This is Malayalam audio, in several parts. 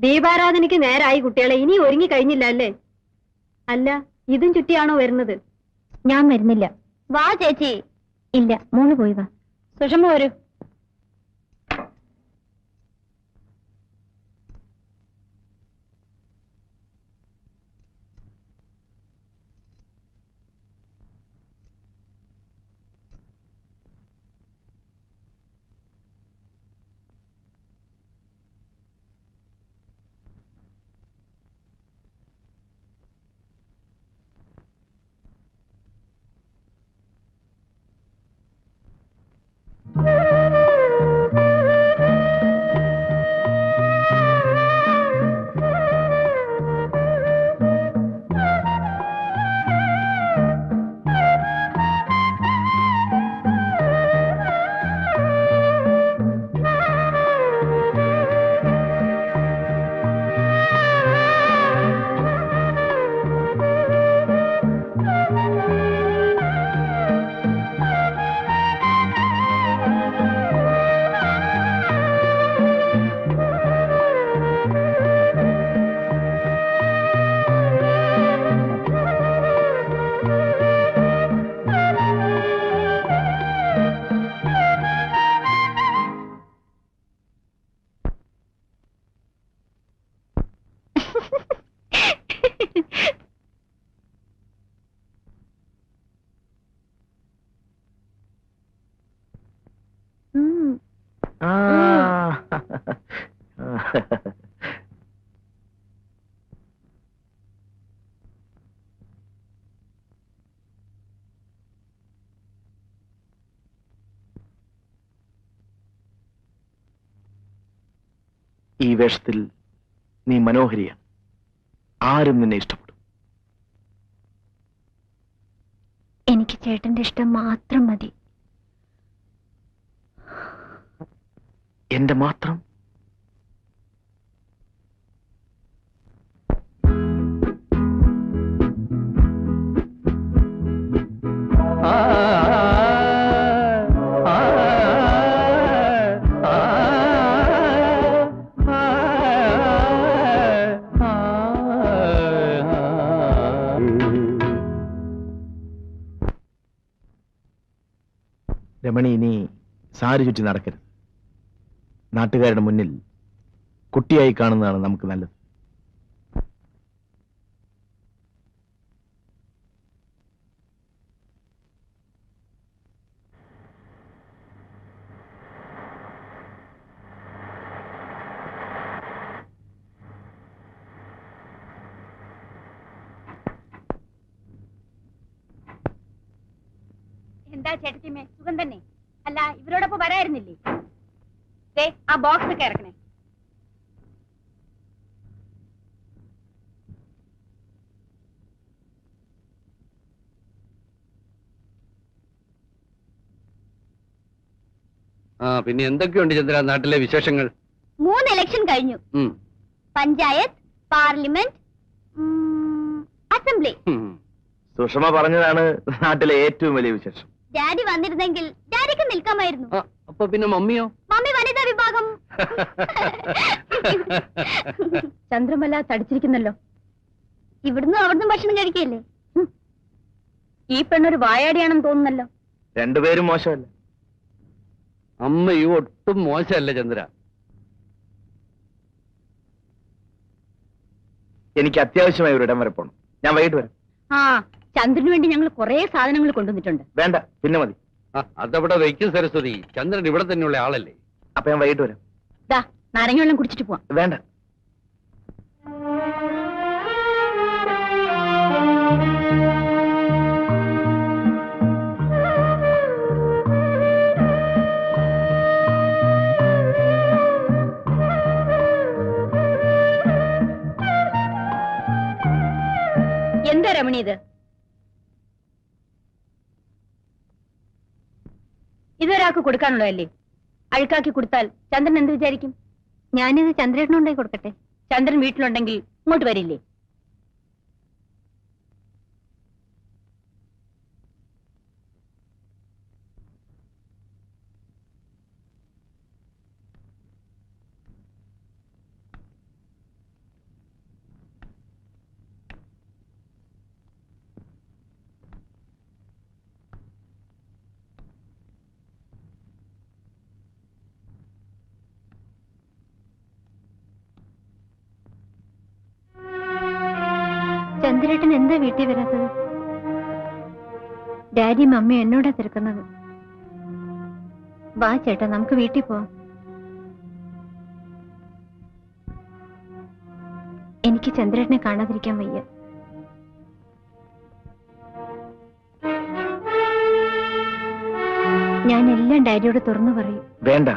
ദീപാരാധനയ്ക്ക് നേരായി കുട്ടികളെ. ഇനി ഒരുങ്ങി കഴിഞ്ഞില്ല അല്ലേ? അല്ല ഇതും ചുറ്റിയാണോ വരുന്നത്? ഞാൻ വരുന്നില്ല. വാ ചേച്ചി. ഇല്ല മോൾ പോയി വാ. സുഷമ വരൂ. ഈ വേഷത്തിൽ നീ മനോഹരിയാണ്. ആരും നിന്നെ ഇഷ്ടപ്പെടും. എനിക്ക് ചേട്ടന്റെ ഇഷ്ടം മാത്രം മതി. എന്റെ മാത്രം രമണി ഇനി സാരി ചുറ്റി നടക്കരുത് നാട്ടുകാരുടെ മുന്നിൽ കുട്ടിയായി കാണുന്നതാണ് നമുക്ക് നല്ലത്. എന്താ ചേട്ടത്തിമേ സുഖം തന്നെ? അല്ല ഇവരോടൊപ്പം വരായിരുന്നില്ലേ? ആ ബോക്സ് ഒക്കെ ഇറക്കണേ. ആ പിന്നെ എന്തൊക്കെയുണ്ട് ചന്ദ്ര നാട്ടിലെ വിശേഷങ്ങൾ? മൂന്ന് ഇലക്ഷൻ കഴിഞ്ഞു. Panchayat parliament assembly. സുഷമ പറഞ്ഞതാണ് നാട്ടിലെ ഏറ്റവും വലിയ വിശേഷം. ഡാഡി വന്നിരുന്നെങ്കിൽ ഡാഡിക്ക് നിൽക്കാമായിരുന്നു. അപ്പൊ പിന്നെ മമ്മിയോ? മമ്മി ചന്ദ്രമല തടിച്ചിരിക്കുന്നല്ലോ. ഇവിടുന്ന് അവിടുന്ന് ഭക്ഷണം കഴിക്കല്ലേ ഈ പെണ്ണൊരു വായാടിയാണെന്ന് തോന്നുന്നല്ലോ. രണ്ടുപേരും മോശമല്ല. അമ്മയും ഒട്ടും മോശമല്ല ചന്ദ്ര. എനിക്ക് അത്യാവശ്യമായി ഒരു ഇടം വരെ പോണം. ഞാൻ വൈകിട്ട് വരാം. ആ ചന്ദ്രന് വേണ്ടി ഞങ്ങൾ കുറെ സാധനങ്ങൾ കൊണ്ടുവന്നിട്ടുണ്ട്. വേണ്ട പിന്നെ മതി. അതവിടെ വയ്ക്കും സരസ്വതി. ചന്ദ്രൻ ഇവിടെ തന്നെയുള്ള ആളല്ലേ? അപ്പൊ ഞാൻ വൈകിട്ട് വരാം. ദാ നാരങ്ങ വെള്ളം കുടിച്ചിട്ട് പോവാം വേണ്ട എന്താ രമണി ഇത് ഇതൊരാൾക്ക് കൊടുക്കാനുള്ളതല്ലേ അഴുക്കാക്കി കൊടുത്താൽ ചന്ദ്രൻ എന്ത് വിചാരിക്കും? ഞാനിത് ചന്ദ്രേട്ടനുണ്ടായി കൊടുക്കട്ടെ. ചന്ദ്രൻ വീട്ടിലുണ്ടെങ്കിൽ ഇങ്ങോട്ട് വരില്ലേ? ചന്ദ്രേട്ടൻ എന്താ വീട്ടിൽ വരാത്തത്? ഡാഡിയും അമ്മയും എന്നോടാ തിരക്കുന്നത്. വാ ചേട്ടാ നമുക്ക് വീട്ടിൽ പോവാം. എനിക്ക് ചന്ദ്രേട്ടനെ കാണാതിരിക്കാൻ വയ്യ. ഞാൻ എല്ലാം ഡാഡിയോട് തുറന്നു പറയും. വേണ്ട.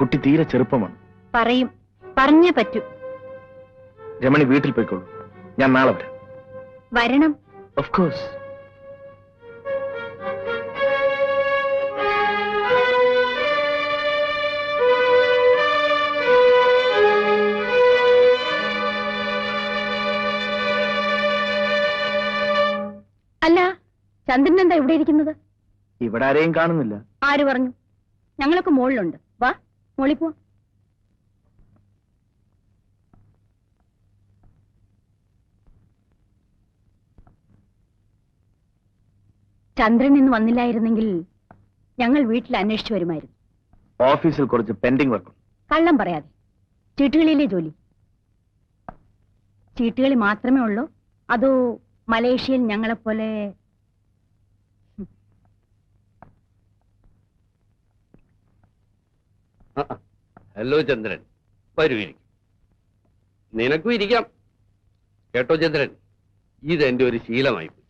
കുട്ടി തീരെ ചെറുപ്പമാണ്. പറയും. പറഞ്ഞേ പറ്റൂ. രമണി വീട്ടിൽ പോയിക്കോളൂ. ഞാൻ നാളെ വരാം. വരണം. ഓഫ് കോഴ്സ് അല്ല ചന്ദ്രൻ എന്താ ഇവിടെ ഇരിക്കുന്നത്? ഇവിടെ ആരെയും കാണുന്നില്ല. ആര് പറഞ്ഞു? ഞങ്ങളൊക്കെ മുകളിലുണ്ട് വാ മോളിപ്പോ ചന്ദ്രൻ ഇന്ന് വന്നില്ലായിരുന്നെങ്കിൽ ഞങ്ങൾ വീട്ടിൽ അന്വേഷിച്ചു വരുമായിരുന്നു. ഓഫീസിൽ കുറച്ച് പെൻഡിംഗ് വർക്ക്. കള്ളം പറയാതെ. ചീട്ടുകളിയിലെ ജോലി. ചീട്ടുകളി മാത്രമേ ഉള്ളൂ. അതോ മലേഷ്യയിൽ ഞങ്ങളെപ്പോലെ. ഹലോ ചന്ദ്രൻ. വരൂ ഇരിക്കും നിനക്കും ഇരിക്കാം. കേട്ടോ ചന്ദ്രൻ? ഇതെന്റെ ഒരു ശീലമായി പോയി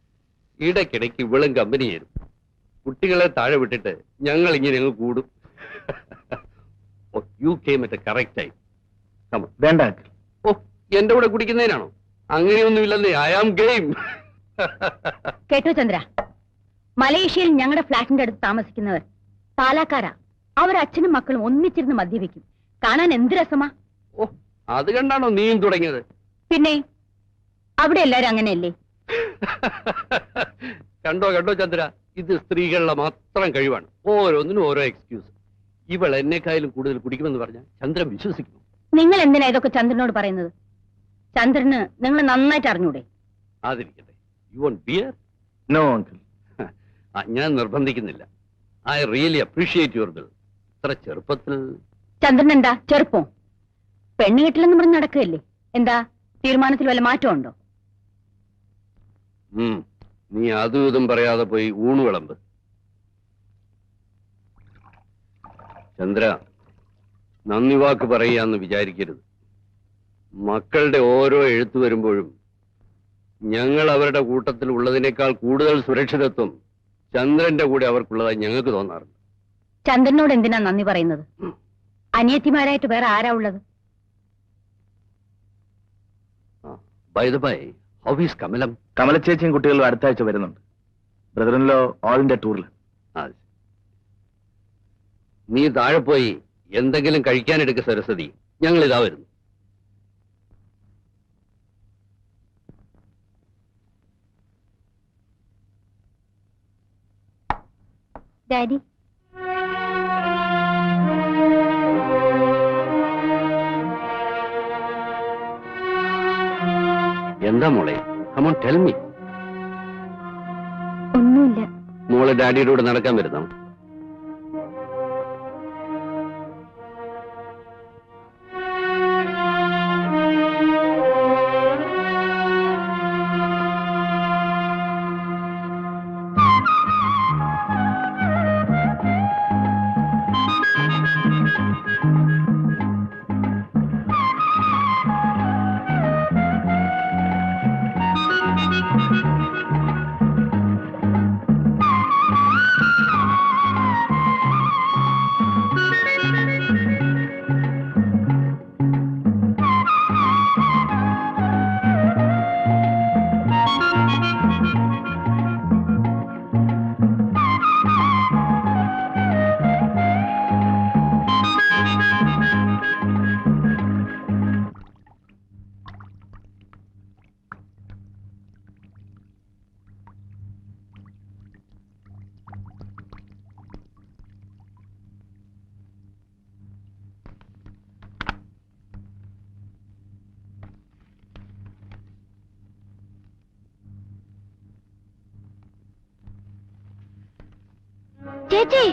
ഇടയ്ക്കിടയ്ക്ക് ഇവളും കമ്പനി തരും കുട്ടികളെ താഴെ വിട്ടിട്ട് ഞങ്ങൾ ഇങ്ങനെ അങ്ങ് കൂടും. യു കെയും മറ്റേ കറക്റ്റ് ആയി. വേണ്ട ഓ എന്റെ കൂടെ കുടിക്കുന്നതിനാണോ? അങ്ങനെയൊന്നുമില്ലെന്നേ ഐ ആം ഗെയിം കേട്ടോ ചന്ദ്ര. മലേഷ്യയിൽ ഞങ്ങളുടെ ഫ്ലാറ്റിന്റെ അടുത്ത് താമസിക്കുന്നവർ പാലാക്കാരാ. അവർ അച്ഛനും മക്കളും ഒന്നിച്ചിരുന്ന് മദ്യപിക്കും. കാണാൻ എന്ത് രസമാ? ഓ അത് കണ്ടാണോ നീയും തുടങ്ങിയത്? പിന്നെ അവിടെ എല്ലാരും അങ്ങനെയല്ലേ? കണ്ടോ കണ്ടോ ചന്ദ്ര? ഇത് സ്ത്രീകളുടെ മാത്രം കഴിവാണ്. ഓരോന്നിനും ഓരോ എക്സ്ക്യൂസ് ഇവൾ എന്നെക്കായാലും കൂടുതൽ കുടിക്കുമെന്ന് പറഞ്ഞാൽ ചന്ദ്രൻ വിശ്വസിക്കുന്നു. നിങ്ങൾ എന്തിനാ ഇതൊക്കെ ചന്ദ്രനോട് പറയുന്നത്? ചന്ദ്രന് നിങ്ങൾ നന്നായിട്ട് അറിഞ്ഞൂടെ? You want beer no uncle ഞാൻ നിർബന്ധിക്കുന്നില്ല. I really appreciate your bill ഇത്ര ചെറുപ്പത്തിൽ ചന്ദ്രൻ എന്താ? ചെറുപ്പം. പെണ്ണ് കെട്ടില്ലെന്ന് പറഞ്ഞ് നടക്കുകയല്ലേ? എന്താ? തീരുമാനത്തിൽ വല്ല മാറ്റമുണ്ടോ? നീ അതും ഇതും പറയാതെ പോയി ഊണ് വിളമ്പ്. ചന്ദ്ര നന്ദി വാക്ക് പറയാന്ന് വിചാരിക്കരുത്. മക്കളുടെ ഓരോ എഴുത്തു വരുമ്പോഴും ഞങ്ങൾ അവരുടെ കൂട്ടത്തിൽ ഉള്ളതിനേക്കാൾ കൂടുതൽ സുരക്ഷിതത്വം ചന്ദ്രന്റെ കൂടെ അവർക്കുള്ളതായി ഞങ്ങൾക്ക് തോന്നാറുണ്ട്. ചന്ദ്രനോട് എന്തിനാ നന്ദി പറയുന്നത്? അനിയത്തിമാരായിട്ട് വേറെ ആരാ ഉള്ളത്? By the by how Kamalam കമലച്ചേച്ചിയും കുട്ടികളും അടുത്ത ആഴ്ച വരുന്നുണ്ട്. ബ്രദറിനിലോ ഓൾ ഇന്ത്യ ടൂറിൽ നീ താഴെ പോയി എന്തെങ്കിലും കഴിക്കാനെടുക്ക സരസ്വതി. ഞങ്ങൾ ഇതാ വരുന്നു. ഡാഡി എന്താ മോളെ? കമോൺ ടെൽ മീ ഒന്നുമില്ല. മോളെ ഡാഡിയുടെ കൂടെ നടക്കാൻ വരുന്നോ? ചേച്ചി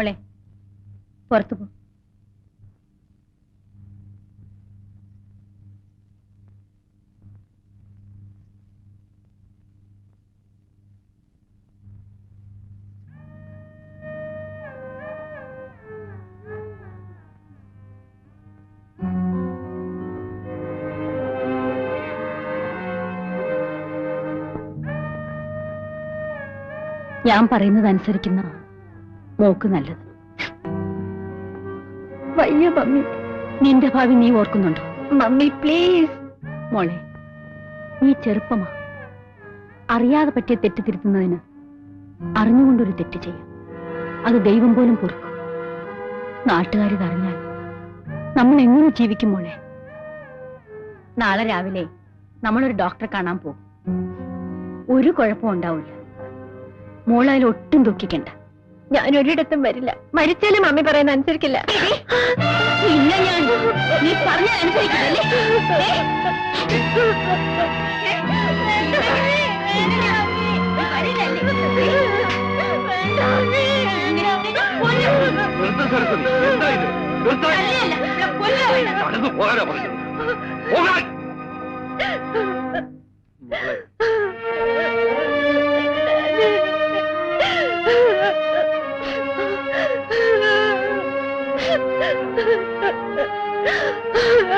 മോളെ പുറത്തു പോ. ഞാൻ പറയുന്നത് അനുസരിക്കുന്ന മോക്ക് നല്ലത്. വയ്യ മമ്മി. നിന്റെ ഭാവി നീ ഓർക്കുന്നുണ്ടോ? Mummy please. മോളെ നീ ചെറുപ്പമാ. അറിയാതെ പറ്റിയ തെറ്റ് തിരുത്തുന്നതിന് അറിഞ്ഞുകൊണ്ടൊരു തെറ്റ് ചെയ്യാം. അത് ദൈവം പോലും പൊറുക്കും. നാട്ടുകാരിത് അറിഞ്ഞാൽ നമ്മൾ എങ്ങനെ ജീവിക്കും മോളെ? നാളെ രാവിലെ നമ്മളൊരു ഡോക്ടറെ കാണാൻ പോകും. ഒരു കുഴപ്പവും ഉണ്ടാവില്ല. മോളതിൽ ഒട്ടും ദുഃഖിക്കണ്ട. ഞാൻ ഒരിടത്തും വരില്ല. മരിച്ചാലും മമ്മി പറയുന്ന അനുസരിക്കില്ല. ഇല്ല ഞാൻ. നീ പറഞ്ഞ അനുസരിക്കില്ലല്ലേ